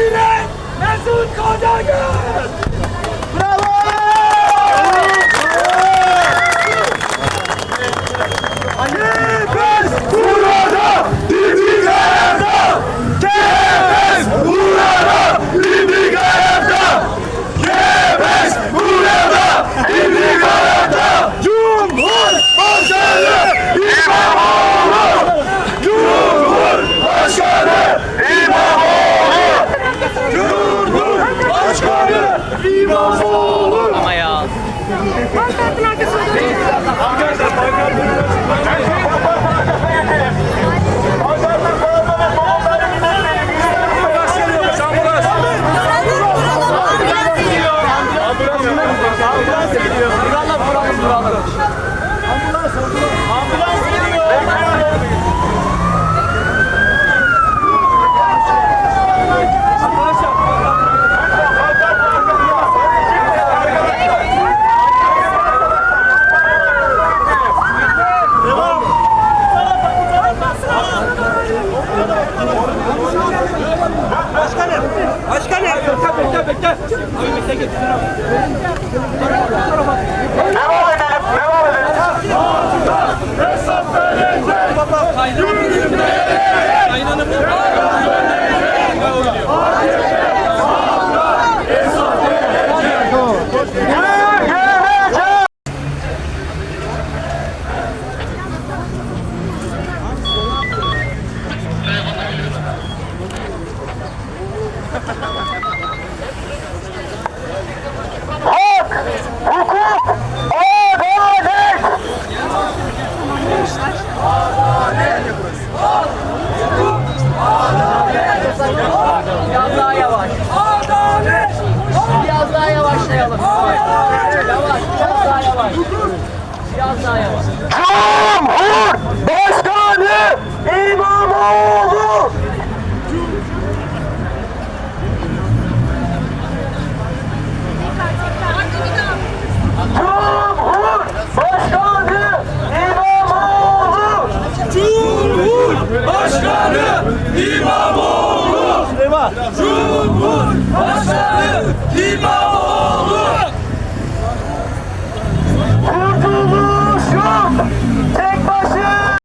Yürek Mesut Kozagöz! Devam edelim, devam edelim. Yavaş, biraz daha yavaş. Biraz daha yavaş. Cumhur Başkanı İmamoğlu! Cumhur Başkanı İmamoğlu! Cumhur Başkanı İmamoğlu! Cumhur Başkanı!